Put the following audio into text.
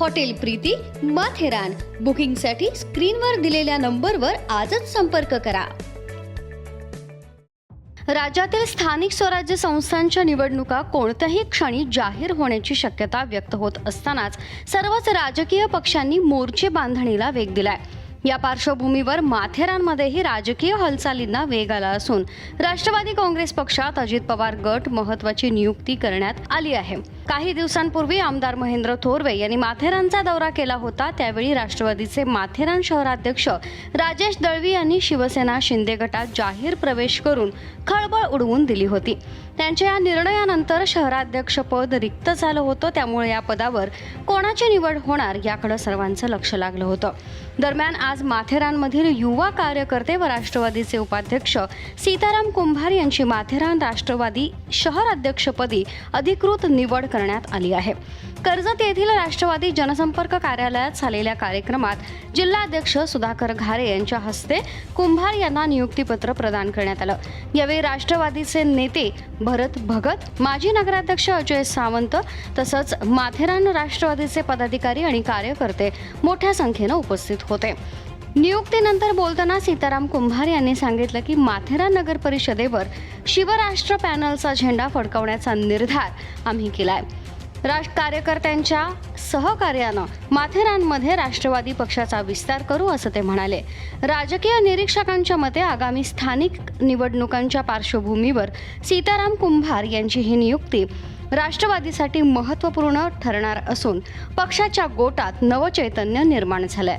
Hotel Preeti Matheran बुकिंगसाठी स्क्रीनवर दिलेल्या नंबरवर आजच संपर्क करा. राज्यातील स्थानिक स्वराज्य संस्थांच्या निवडणुका कोणत्याही क्षणी जाहीर होण्याची शक्यता व्यक्त होत असतानाच सर्वच राजकीय पक्षांनी मोर्चे बांधणीला वेग दिलाय. या पार्श्वभूमीवर माथेरानमध्येही राजकीय हालचालींना वेग आला असून राष्ट्रवादी काँग्रेस पक्षात अजित पवार गट महत्वाची नियुक्ती करण्यात आली आहे. काही दिवसांपूर्वी आमदार महेंद्र थोरवे यांनी माथेरानचा दौरा केला होता. त्यावेळी राष्ट्रवादीचे माथेरान शहराध्यक्ष राजेश दळवी यांनी शिवसेना शिंदे गटात जाहीर प्रवेश करून खळबळ उडवून दिली होती. त्यांच्या या निर्णयानंतर शहराध्यक्षपद रिक्त झालं होतं. त्यामुळे या पदावर कोणाची निवड होणार याकडे सर्वांचं लक्ष लागलं होतं. दरम्यान आज माथेरानमधील युवा कार्यकर्ते व राष्ट्रवादीचे उपाध्यक्ष सीताराम कुंभार यांची माथेरान राष्ट्रवादी शहर अध्यक्षपदी अधिकृत निवड करण्यात आली आहे. कर्जत येथील राष्ट्रवादी जनसंपर्क कार्यालयात झालेल्या कार्यक्रमात जिल्हाध्यक्ष सुधाकर घारे यांच्या हस्ते कुंभार यांना नियुक्तीपत्र प्रदान करण्यात आलं. यावेळी राष्ट्रवादीचे नेते भरत भगत माजी नगराध्यक्ष अजय सावंत तसंच माथेरान राष्ट्रवादीचे पदाधिकारी आणि कार्यकर्ते मोठ्या संख्येनं उपस्थित होते. नियुक्तीनंतर बोलताना सीताराम कुंभार यांनी सांगितलं की माथेरान नगर परिषदेवर शिवराष्ट्र पॅनलचा झेंडा फडकवण्याचा निर्धार आम्ही केलाय. राष्ट्र कार्यकर्त्यांच्या सहकार्यानं माथेरानमध्ये राष्ट्रवादी पक्षाचा विस्तार करू असं ते म्हणाले. राजकीय निरीक्षकांच्या मते आगामी स्थानिक निवडणुकांच्या पार्श्वभूमीवर सीताराम कुंभार यांची ही नियुक्ती राष्ट्रवादीसाठी महत्त्वपूर्ण ठरणार असून पक्षाच्या गोटात नवचैतन्य निर्माण झालंय.